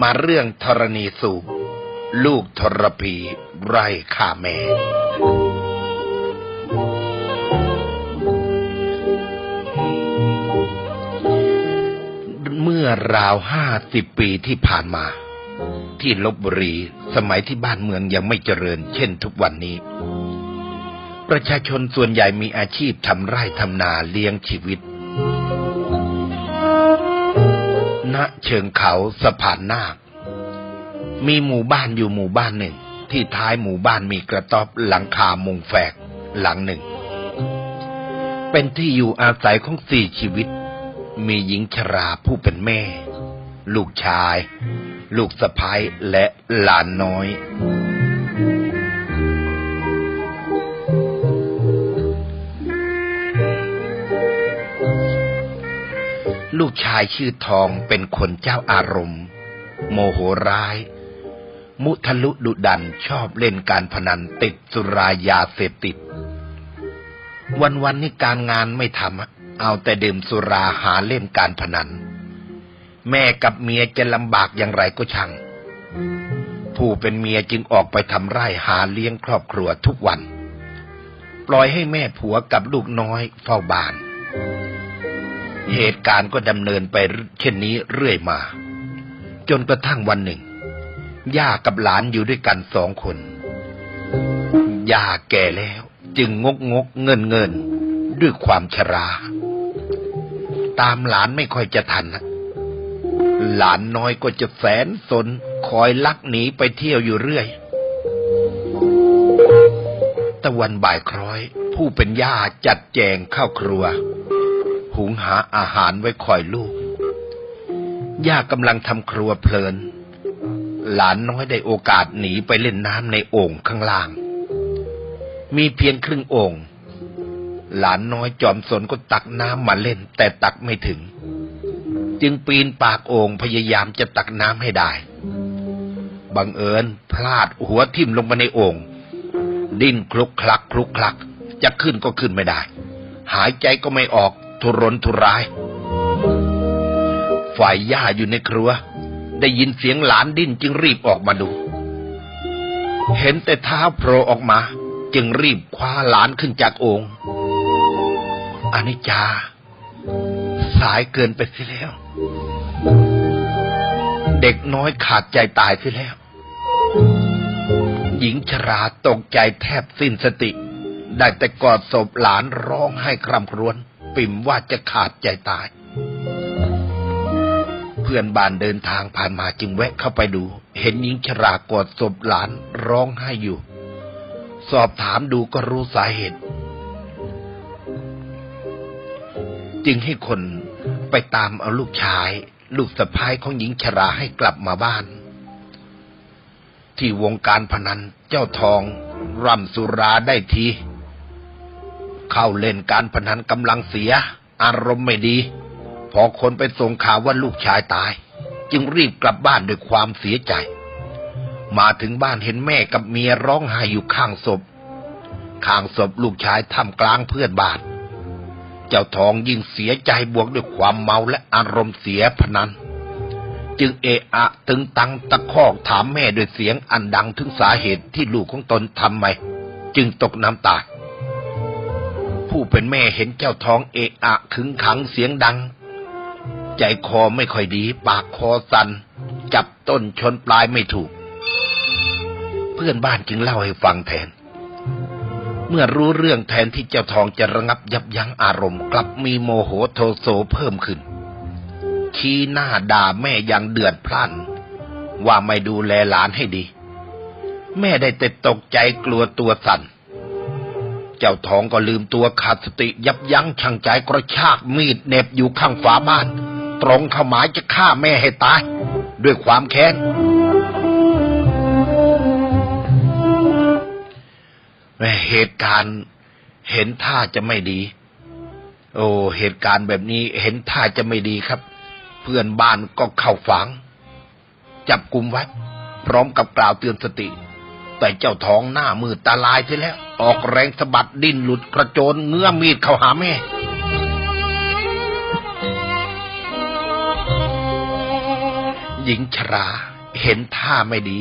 มาเรื่องธรณีสูบลูกทรพีไร่ฆ่าแม่เมื่อราวห้าสิบปีที่ผ่านมา ที่ลบบุรีสมัยที่บ้านเมืองยังไม่เจริญ เช่นทุกวันนี้ ประชาชนส่วนใหญ่มีอาชีพทำไร่ทำนาเลี้ยงชีวิต ณเชิงเขาสะพานนาค มีหมู่บ้านอยู่หมู่บ้านหนึ่ง ที่ท้ายหมู่บ้านมีกระต๊อบหลังคามุงแฝกหลังหนึ่ง เป็นที่อยู่อาศัยของสี่ชีวิต มีหญิงชราผู้เป็นแม่ ลูกชาย ลูกสะพ้ายและหลานน้อย ลูกชายชื่อทองเป็นคนเจ้าอารมณ์ โมโหร้าย มุทะลุดุดันชอบเล่นการพนันติดสุรายาเสพติด วันวันนี้การงานไม่ทำเอาแต่ดื่มสุราหาเล่นการพนัน แม่กับเมียจะลำบากอย่างไรก็ช่าง ผู้เป็นเมียจึงออกไปทำไร่หาเลี้ยงครอบครัวทุกวัน ปล่อยให้แม่ผัวกับลูกน้อยเฝ้าบ้าน เหตุการณ์ก็ดำเนินไปเช่นนี้เรื่อยมา จนกระทั่งวันหนึ่ง ย่ากับหลานอยู่ด้วยกันสองคน ย่าแก่แล้ว จึงงกงกเงินเงินด้วยความชรา ตามหลานไม่ค่อยจะทันนะหลานน้อยก็จะแสนสนคอยลักหนีไปเที่ยวอยู่เรื่อย ตะวันบ่ายคล้อย ผู้เป็นย่าจัดแจงข้าวครัว หุงหาอาหารไว้คอยลูก ย่ากำลังทำครัวเพลิน หลานน้อยได้โอกาสหนีไปเล่นน้ำในโอ่งข้างล่าง มีเพียงครึ่งโอ่งหลานน้อยจอมสนก็ตักน้ำมาเล่น แต่ตักไม่ถึง จึงปีนปากโอ่งพยายามจะตักน้ำให้ได้ บังเอิญพลาดหัวทิ่มลงไปในโอ่งดิ้นคลุกคลัก คลุกคลัก จะขึ้นก็ขึ้นไม่ได้ หายใจก็ไม่ออก ทุรนทุราย ฝ่ายย่าอยู่ในครัว ได้ยินเสียงหลานดิ้นจึงรีบออกมาดู เห็นแต่เท้าโผล่ออกมา จึงรีบคว้าหลานขึ้นจากโองค์อนิจจา สายเกินไปเสิแล้ว เด็กน้อยขาดใจตายเสิแล้ว หญิงชราตกใจแทบสิ้นสติ ได้แต่กอดศพหลานร้องให้คร่ำครวญ ปิ่มว่าจะขาดใจตาย เพื่อนบ้านเดินทางผ่านมาจึงแวะเข้าไปดู เห็นหญิงชรากอดศพหลานร้องไห้อยู่ สอบถามดูก็รู้สาเหตุ จึงให้คนไปตามเอาลูกชาย ลูกสะพ้ายของหญิงชราให้กลับมาบ้าน ที่วงการพนันเจ้าทองร่ำสุราได้ที เข้าเล่นการพนันกำลังเสีย อารมณ์ไม่ดี พอคนไปส่งข่าวว่าลูกชายตาย จึงรีบกลับบ้านด้วยความเสียใจ มาถึงบ้านเห็นแม่กับเมียร้องไห้อยู่ข้างศพ ข้างศพลูกชายท่ามกลางเพื่อนบ้านเจ้าทองยิ่งเสียใจบวกด้วยความเมาและอารมณ์เสียพนันจึงเอะอะตึงตังตะคอกถามแม่ด้วยเสียงอันดังถึงสาเหตุที่ลูกของตนทำไม จึงตกน้ำตาย ผู้เป็นแม่เห็นเจ้าทองเอะอะขึงขังเสียงดัง ใจคอไม่ค่อยดี ปากคอสัน่นจับต้นชนปลายไม่ถูก เพื่อนบ้านจึงเล่าให้ฟังแทน เมื่อรู้เรื่องแทนที่เจ้าทองจะระงับยับยั้งอารมณ์ กลับมีโมโหโทโสเพิ่มขึ้น ชี้หน้าด่าแม่อย่างเดือดพล่าน ว่าไม่ดูแลหลานให้ดี แม่ได้แต่ตกใจกลัวตัวสั่น เจ้าทองก็ลืมตัวขาดสติยับยั้งชั่งใจกระชากมีดเน็บอยู่ข้างฝาบ้าน ตรงเข้าหมายจะฆ่าแม่ให้ตาย ด้วยความแค้นเหตุการณ์เห็นท่าจะไม่ดี โอ้ เหตุการณ์แบบนี้เห็นท่าจะไม่ดีครับ เพื่อนบ้านก็เข้าฝัง จับกลุ่มไว้พร้อมกับกล่าวเตือนสติ แต่เจ้าท้องหน้ามืดตาลายเสีแล้ว ออกแรงสะบัดดิ้นหลุดกระโจนเงื้อมีดเข้าหาแม่หญิงชราเห็นท่าไม่ดี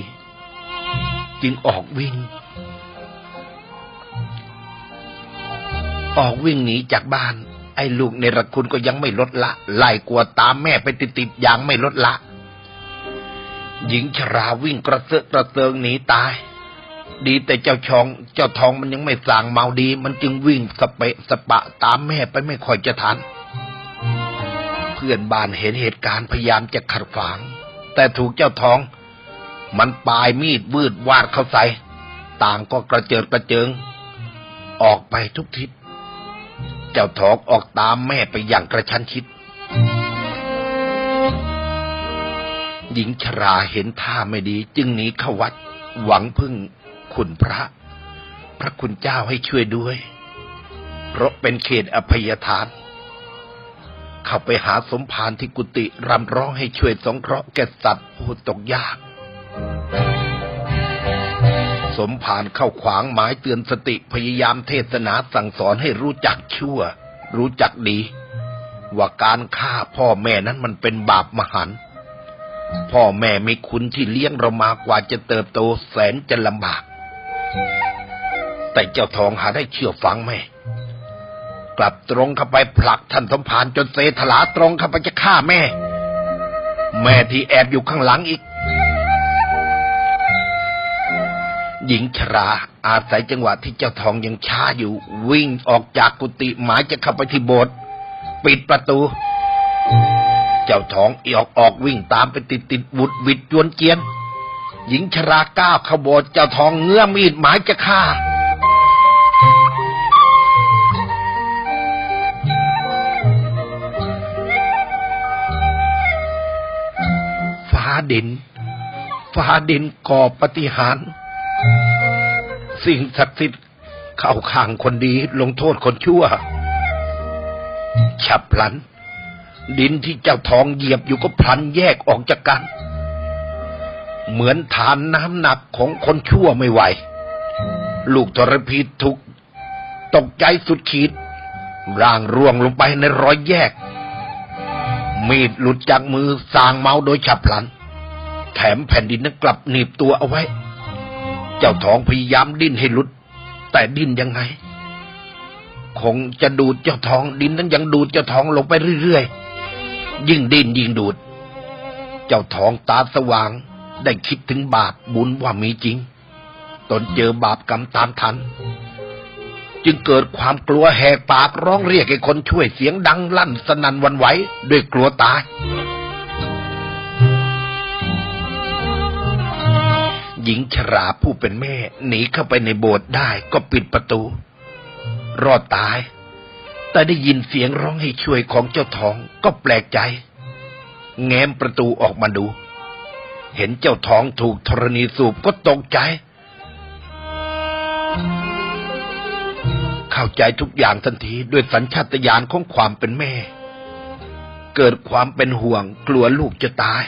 จึงออกวิ่ง ออกวิ่งหนีจากบ้าน ไอ้ลูกในรคุณก็ยังไม่ลดละ ไล่กลัวตามแม่ไปติดๆอย่างไม่ลดละ หญิงชราวิ่งกระเซาะกระเซิงหนีตาย ดีแต่เจ้าชอง เจ้าทองมันยังไม่สั่งเมาดี มันจึงวิ่งสเปะสปะตามแม่ไปไม่ค่อยจะทัน เพื่อนบ้านเห็นเหตุการณ์พยายามจะขัดขวาง แต่ถูกเจ้าทอง มันปลายมีดวืดวาดเข้าใส่ต่างก็กระเจิดกระเจิง ออกไปทุกทิศ เจ้าทองออกตามแม่ไปอย่างกระชั้นชิด หญิงชราเห็นท่าไม่ดีจึงหนีเข้าวัด หวังพึ่ง คุณพระ พระคุณเจ้าให้ช่วยด้วย เพราะเป็นเขตอภัยทาน เข้าไปหาสมภารที่กุฏิรำร้องให้ช่วยสงเคราะห์แก่สัตว์ผู้ตกยาก สมภารเข้าขวางหมายเตือนสติพยายามเทศนาสั่งสอนให้รู้จักชั่ว รู้จักดี ว่าการฆ่าพ่อแม่นั้นมันเป็นบาปมหันต์พ่อแม่ไมีคุณที่เลี้ยงเรามากว่าจะเติบโตแสนจะลำบาก แต่เจ้าทองหาได้เชื่อฟังไหมกลับตรงเข้าไปผลักท่านสมภารจนเซถลาตรงเข้าไปจะฆ่าแม่ แม่ที่แอบอยู่ข้างหลังอีก หญิงชราอาศัยจังหวะที่เจ้าทองยังช้าอยู่ วิ่งออกจากกุฏิหมายจะเข้าไปที่โบสถ์ปิดประตู เจ้าทองออกออกวิ่งตามไปติดติดบุดวิดจวนเจียน หญิงชราก้าวขบสถ์เจ้าทองเงื้อมีดหมายจะฆ่าฟ้าดิน ฟ้าดินก่อปฏิหาร สิ่งศักดิ์สิทธิ์เข้าข้างคนดีลงโทษคนชั่ว ฉับพลัน ดินที่เจ้าทองเหยียบอยู่ก็พลันแยกออกจากกัน เหมือนฐานน้ำหนักของคนชั่วไม่ไหว ลูกทรพีถูกตกใจสุดขีด ร่างร่วงลงไปในรอยแยก มีดหลุดจากมือสางเมาโดยฉับพลัน แถมแผ่นดินนั้นกลับหนีบตัวเอาไว้ เจ้าทองพยายามดิ้นให้หลุด แต่ดิ้นยังไง คงจะดูดเจ้าทองดินนั้นยังดูดเจ้าทองลงไปเรื่อยๆ ยิ่งดิ้นยิ่งดูด เจ้าทองตาสว่าง ได้คิดถึงบาปบุญว่ามีจริง ตนเจอบาปกรรมตามทัน จึงเกิดความกลัวแหกปากร้องเรียกให้คนช่วยเสียงดังลั่นสนั่นวันไหวด้วยกลัวตาย หญิงชราผู้เป็นแม่หนีเข้าไปในโบสถ์ได้ก็ปิดประตู รอดตาย แต่ได้ยินเสียงร้องให้ช่วยของเจ้าทองก็แปลกใจ แง้มประตูออกมาดู เห็นเจ้าทองถูกธรณีสูบก็ตกใจ เข้าใจทุกอย่างทันทีด้วยสัญชาตญาณของความเป็นแม่ เกิดความเป็นห่วงกลัวลูกจะตาย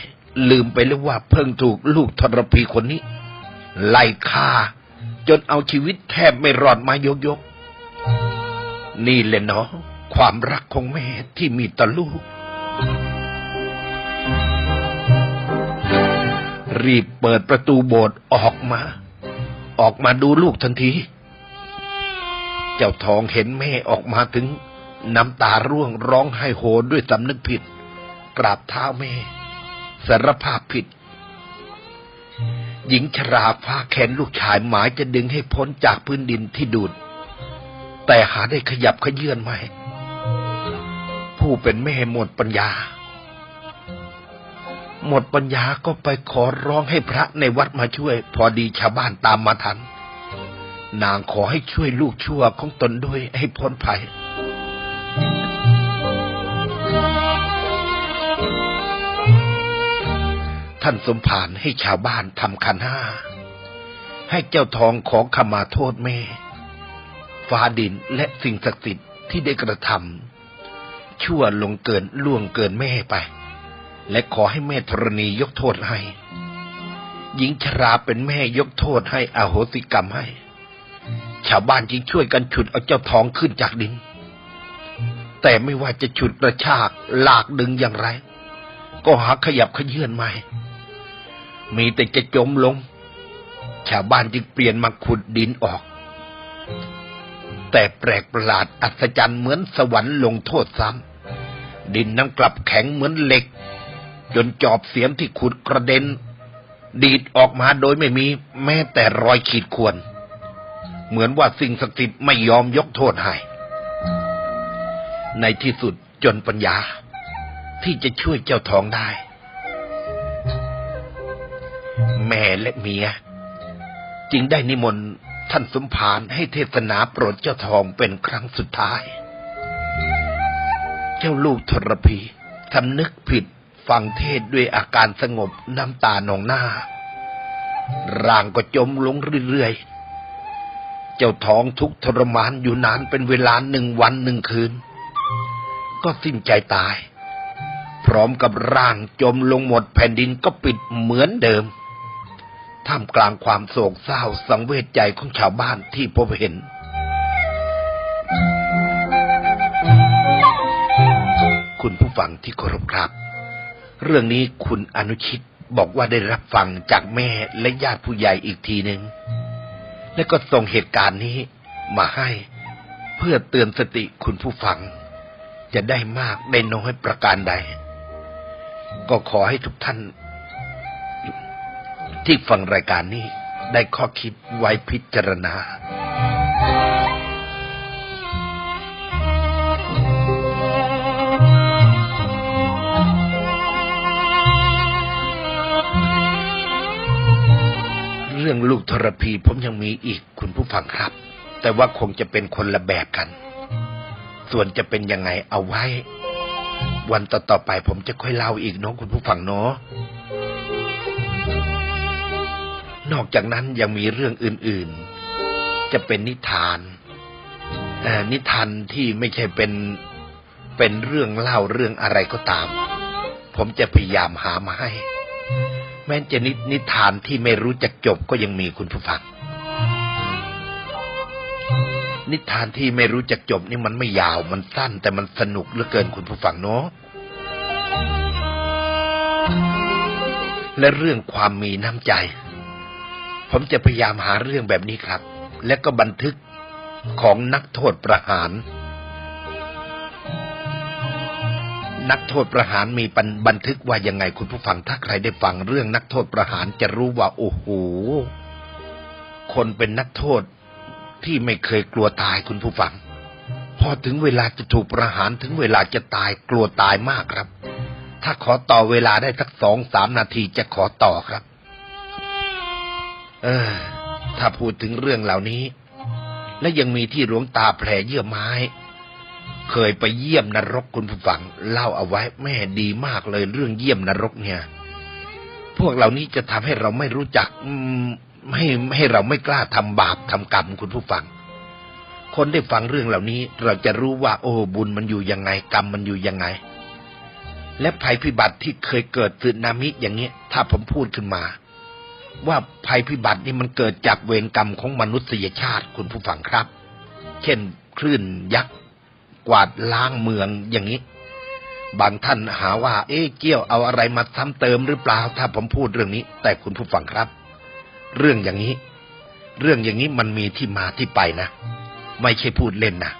ลืมไปแล้วว่าเพิ่งถูกลูกทรพีคนนี้ ไล่ฆ่า จนเอาชีวิตแทบไม่รอดมายกยกๆนี่แหละเนาะความรักของแม่ที่มีต่อลูก รีบเปิดประตูโบสถ์ออกมา ออกมาดูลูกทันที เจ้าทองเห็นแม่ออกมาถึงน้ำตาร่วงร้องไห้โหด้วยสำนึกผิด กราบเท้าแม่สารภาพผิด หญิงชราฟ้าแขนลูกชายหมายจะดึงให้พ้นจากพื้นดินที่ดูด แต่หาได้ขยับขยื่นไม่ ผู้เป็นแม่หมดปัญญา หมดปัญญาก็ไปขอร้องให้พระในวัดมาช่วย พอดีชาวบ้านตามมาทัน นางขอให้ช่วยลูกชั่วของตนด้วยให้พ้นภัย ท่านสมภารให้ชาวบ้านทำขันห้า ให้เจ้าทองขอขมาโทษแม่ฟ้าดินและสิ่งศักดิ์สิทธิ์ที่ได้กระทำชั่วลงเกินล่วงเกินแม่ไป และขอให้แม่ธรณียกโทษให้ หญิงชราเป็นแม่ยกโทษให้อโหสิกรรมให้ ชาวบ้านจึงช่วยกันฉุดเอาเจ้าทองขึ้นจากดิน แต่ไม่ว่าจะฉุดกระชากลากดึงอย่างไร ก็หาขยับขยื่นไม่ มีแต่จะจมลง ชาวบ้านจึงเปลี่ยนมาขุดดินออก แต่แปลกประหลาดอัศจรรย์เหมือนสวรรค์ลงโทษซ้ำดินนั้นกลับแข็งเหมือนเหล็ก จนจอบเสียมที่ขุดกระเด็น ดีดออกมาโดยไม่มีแม้แต่รอยขีดข่วน เหมือนว่าสิ่งศักดิ์สิทธิ์ไม่ยอมยกโทษให้ ในที่สุดจนปัญญา ที่จะช่วยเจ้าทองได้ แม่และเมีย จึงได้นิมนต์ท่านสมภารให้เทศนาโปรดเจ้าทองเป็นครั้งสุดท้าย เจ้าลูกทรพีทำนึกผิด ฟังเทศด้วยอาการสงบน้ำตานองหน้า ร่างก็จมลงเรื่อยๆ เจ้าท้องทุกทรมานอยู่นานเป็นเวลาหนึ่งวันหนึ่งคืน ก็สิ้นใจตาย พร้อมกับร่างจมลงหมดแผ่นดินก็ปิดเหมือนเดิม ท่ามกลางความโศกเศร้าสังเวชใจของชาวบ้านที่พบเห็นคุณผู้ฟังที่เคารพครับ เรื่องนี้คุณอนุชิตบอกว่าได้รับฟังจากแม่และญาติผู้ใหญ่อีกทีหนึ่งและก็ส่งเหตุการณ์นี้มาให้ เพื่อเตือนสติคุณผู้ฟัง จะได้มากได้น้อยประการใด ก็ขอให้ทุกท่าน ที่ฟังรายการนี้ได้ข้อคิดไว้พิจารณา เรื่องลูกทรพีผมยังมีอีกคุณผู้ฟังครับ แต่ว่าคงจะเป็นคนละแบบกัน ส่วนจะเป็นยังไงเอาไว้ วันต่อๆไปผมจะค่อยเล่าอีกเนาะคุณผู้ฟังเนาะนอกจากนั้นยังมีเรื่องอื่นๆ จะเป็นนิทานนิทานที่ไม่ใช่เป็นเป็นเรื่องเล่าเรื่องอะไรก็ตาม ผมจะพยายามหามาให้ ม้จะนินิทานที่ไม่รู้จักจบก็ยังมีคุณผู้ฟัง นิทานที่ไม่รู้จักจบนี่มันไม่ยาวมันสั้น แต่มันสนุกเหลือเกินคุณผู้ฟังเนาะและเรื่องความมีน้ำใจ ผมจะพยายามหาเรื่องแบบนี้ครับ และก็บันทึกของนักโทษประหาร นักโทษประหารมีบันบันทึกว่ายังไงคุณผู้ฟังถ้าใครได้ฟังเรื่องนักโทษประหารจะรู้ว่าโอ้โหคนเป็นนักโทษที่ไม่เคยกลัวตายคุณผู้ฟัง พอถึงเวลาจะถูกประหารถึงเวลาจะตายกลัวตายมากครับ ถ้าขอต่อเวลาได้สักสองสามนาทีจะขอต่อครับ เออ ถ้าพูดถึงเรื่องเหล่านี้ และยังมีที่หลวงตาแผลเยื่อไม้ เคยไปเยี่ยมนรกคุณผู้ฟัง เล่าเอาไว้แม่ดีมากเลยเรื่องเยี่ยมนรกเนี่ย พวกเหล่านี้จะทำให้เราไม่รู้จักอืมให้ให้เราไม่กล้าทำบาปทำกรรมคุณผู้ฟัง คนได้ฟังเรื่องเหล่านี้ เราจะรู้ว่า โอ้บุญมันอยู่ยังไง กรรมมันอยู่ยังไง และภัยพิบัติที่เคยเกิดสึนามิอย่างนี้ถ้าผมพูดขึ้นมา ว่าภัยพิบัตินี่มันเกิดจากเวรกรรมของมนุษยชาติคุณผู้ฟังครับ เช่น คลื่นยักษ์ กวาดล้างเมืองอย่างนี้ บางท่านหาว่า เอ๊ะเกี้ยวเอาอะไรมาซ้ำเติมหรือเปล่าถ้าผมพูดเรื่องนี้ แต่คุณผู้ฟังครับ เรื่องอย่างนี้ เรื่องอย่างนี้มันมีที่มาที่ไปนะ ไม่ใช่พูดเล่นนะ